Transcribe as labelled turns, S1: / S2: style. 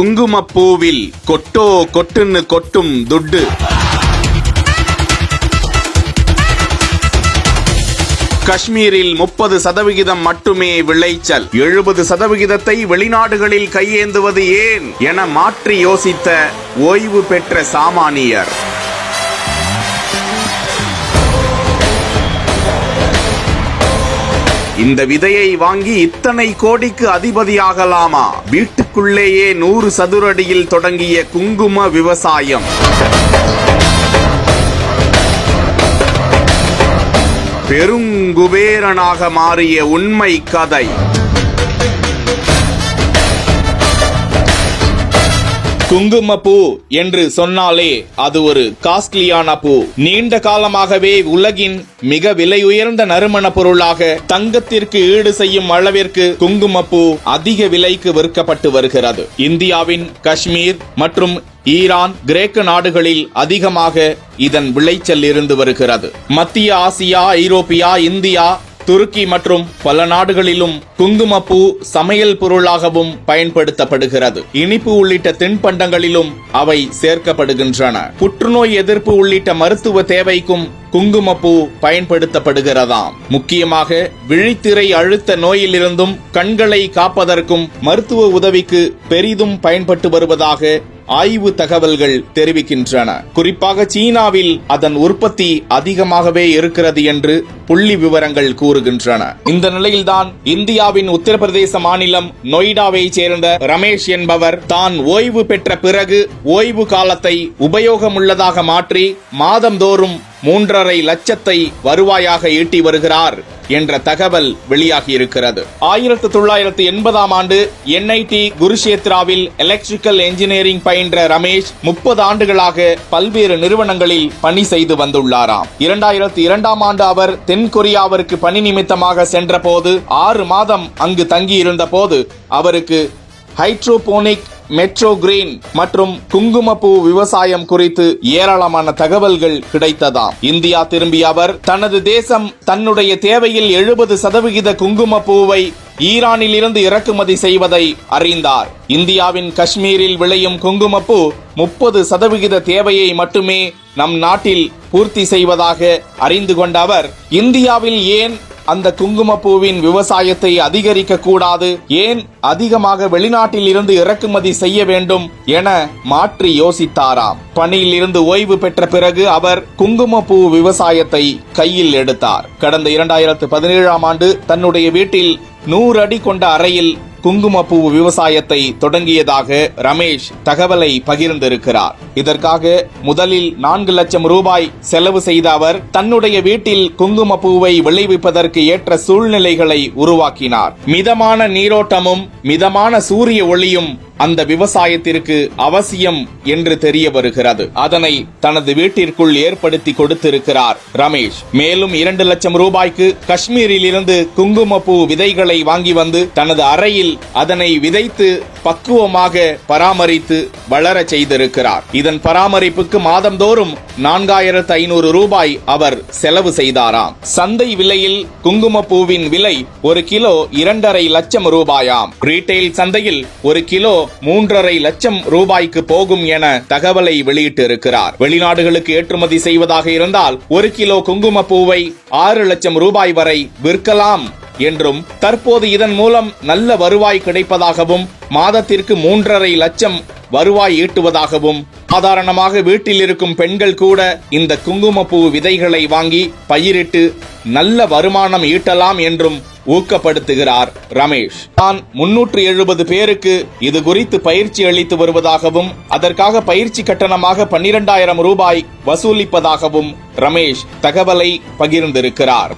S1: குங்குமப்பூவில் கொட்டோ கொட்டுன்னு கொட்டும் துட்டு. காஷ்மீரில் முப்பது சதவிகிதம் மட்டுமே விளைச்சல். எழுபது சதவிகிதத்தை வெளிநாடுகளில் கையேந்துவது ஏன் என மாற்றி யோசித்த ஓய்வு பெற்ற சாமானியர். இந்த விதையை வாங்கி இத்தனை கோடிக்கு அதிபதியாகலாமா? வீட்டுக்குள்ளேயே நூறு சதுரடியில் தொடங்கிய குங்கும விவசாயம். பெருங்குபேரனாக மாறிய உண்மை கதை. குங்குமப்பூ என்று சொன்னாலே அது ஒரு காஸ்ட்லியான பூ. நீண்ட காலமாகவே உலகின் மிக விலை உயர்ந்த நறுமண பொருளாக தங்கத்திற்கு ஈடு செய்யும் அளவிற்கு குங்குமப்பூ அதிக விலைக்கு விற்கப்பட்டு வருகிறது. இந்தியாவின் காஷ்மீர் மற்றும் ஈரான் கிரேக்க நாடுகளில் அதிகமாக இதன் விளைச்சல் இருந்து வருகிறது. மத்திய ஆசியா ஐரோப்பியா இந்தியா துருக்கி மற்றும் பல நாடுகளிலும் குங்குமப்பூ சமையல் பொருளாகவும் பயன்படுத்தப்படுகிறது. இனிப்பு உள்ளிட்ட தின்பண்டங்களிலும் அவை சேர்க்கப்படுகின்றன. புற்றுநோய் எதிர்ப்பு உள்ளிட்ட மருத்துவ தேவைக்கும் குங்குமப்பூ பயன்படுத்தப்படுகிறதாம். முக்கியமாக விழித்திரை அழுத்த நோயிலிருந்தும் கண்களை காப்பதற்கும் மருத்துவ உதவிக்கு பெரிதும் பயன்பட்டு வருவதாக ஆய்வு தகவல்கள் தெரிவிக்கின்றன. குறிப்பாக சீனாவில் அதன் உற்பத்தி அதிகமாகவே இருக்கிறது என்று புள்ளி விவரங்கள் கூறுகின்றன. இந்த நிலையில்தான் இந்தியாவின் உத்தரப்பிரதேச மாநிலம் நொய்டாவை சேர்ந்த ரமேஷ் என்பவர் தான் ஓய்வு பெற்ற பிறகு ஓய்வு காலத்தை உபயோகமுள்ளதாக மாற்றி மாதந்தோறும் மூன்றரை லட்சத்தை வருவாயாக ஈட்டி வருகிறார் என்ற தகவல் வெளியாகி இருக்கிறது ஆயிரத்தி தொள்ளாயிரத்தி எண்பதாம் ஆண்டு என்ஐடி குருஷேத்ராவில் எலக்ட்ரிக்கல் என்ஜினியரிங் பயின்ற ரமேஷ் முப்பது ஆண்டுகளாக பல்வேறு நிறுவனங்களில் பணி செய்து வந்துள்ளாராம். இரண்டாயிரத்தி இரண்டாம் ஆண்டு அவர் தென்கொரியாவிற்கு பணி நிமித்தமாக சென்றபோது ஆறு மாதம் அங்கு தங்கியிருந்த போது அவருக்கு ஹைட்ரோபோனிக் மெட்ரோ கிரீன் மற்றும் குங்குமப்பூ விவசாயம் குறித்து ஏராளமான தகவல்கள் கிடைத்ததாம் இந்தியா திரும்பிய அவர் தனது தேசம் தன்னுடைய தேவையில் எழுபது சதவிகித குங்குமப்பூவை ஈரானில் இருந்து இறக்குமதி செய்வதை அறிந்தார். இந்தியாவின் காஷ்மீரில் விளையும் குங்குமப்பூ முப்பது சதவிகித தேவையை மட்டுமே நம் நாட்டில் பூர்த்தி செய்வதாக அறிந்து கொண்ட அவர் இந்தியாவில் ஏன் அந்த குங்குமப்பூவின் விவசாயத்தை அதிகரிக்க கூடாது ஏன் அதிகமாக வெளிநாட்டில் இருந்து இறக்குமதி செய்ய வேண்டும் என மாற்றி யோசித்தாராம். பணியில் இருந்து ஓய்வு பெற்ற பிறகு அவர் குங்குமப்பூ விவசாயத்தை கையில் எடுத்தார். கடந்த இரண்டாயிரத்து பதினேழாம் ஆண்டு தன்னுடைய வீட்டில் நூறு அடி கொண்ட அறையில் குங்குமப்பூ விவசாயத்தை தொடங்கியதாக ரமேஷ் தகவலை பகிர்ந்திருக்கிறார். இதற்காக முதலில் நான்கு லட்சம் ரூபாய் செலவு செய்த அவர் தன்னுடைய வீட்டில் குங்குமப்பூவை விளைவிப்பதற்கு ஏற்ற சூழ்நிலைகளை உருவாக்கினார். மிதமான நீரோட்டமும் மிதமான சூரிய ஒளியும் அந்த விவசாயத்திற்கு அவசியம் என்று தெரிய வருகிறது. அதனை தனது வீட்டிற்குள் ஏற்படுத்தி கொடுத்திருக்கிறார் ரமேஷ். மேலும் இரண்டு லட்சம் ரூபாய்க்கு காஷ்மீரில் இருந்து குங்குமப்பூ விதைகளை வாங்கி வந்து தனது அறையில் அதனை விதைத்து பக்குவமாக பராமரித்து வளர செய்திருக்கிறார். இதன் பராமரிப்புக்கு மாதந்தோறும் நான்காயிரத்து ஐநூறு ரூபாய் அவர் செலவு செய்தாராம். சந்தை விலையில் குங்குமப்பூவின் விலை ஒரு கிலோ இரண்டரை லட்சம் ரூபாயாம். ரீட்டைல் சந்தையில் ஒரு கிலோ மூன்றரை லட்சம் ரூபாய்க்கு போகும் என தகவலை வெளியிட்டிருக்கிறார். வெளிநாடுகளுக்கு ஏற்றுமதி செய்வதாக இருந்தால் ஒரு கிலோ குங்குமப்பூவை ஆறு லட்சம் ரூபாய் வரை விற்கலாம் என்றும் தற்போது இதன் மூலம் நல்ல வருவாய் கிடைப்பதாகவும் மாதத்திற்கு மூன்றரை லட்சம் வருவாய் ஈட்டுவதாகவும் சாதாரணமாக வீட்டில் இருக்கும் பெண்கள் கூட இந்த குங்குமப்பூ விதைகளை வாங்கி பயிரிட்டு நல்ல வருமானம் ஈட்டலாம் என்றும் ஊக்கப்படுத்துகிறார் ரமேஷ். தான் முன்னூற்று எழுபது பேருக்கு இது குறித்து பயிற்சி அளித்து வருவதாகவும் அதற்காக பயிற்சி கட்டணமாக பன்னிரண்டாயிரம் ரூபாய் வசூலிப்பதாகவும் ரமேஷ் தகவலை பகிர்ந்திருக்கிறார்.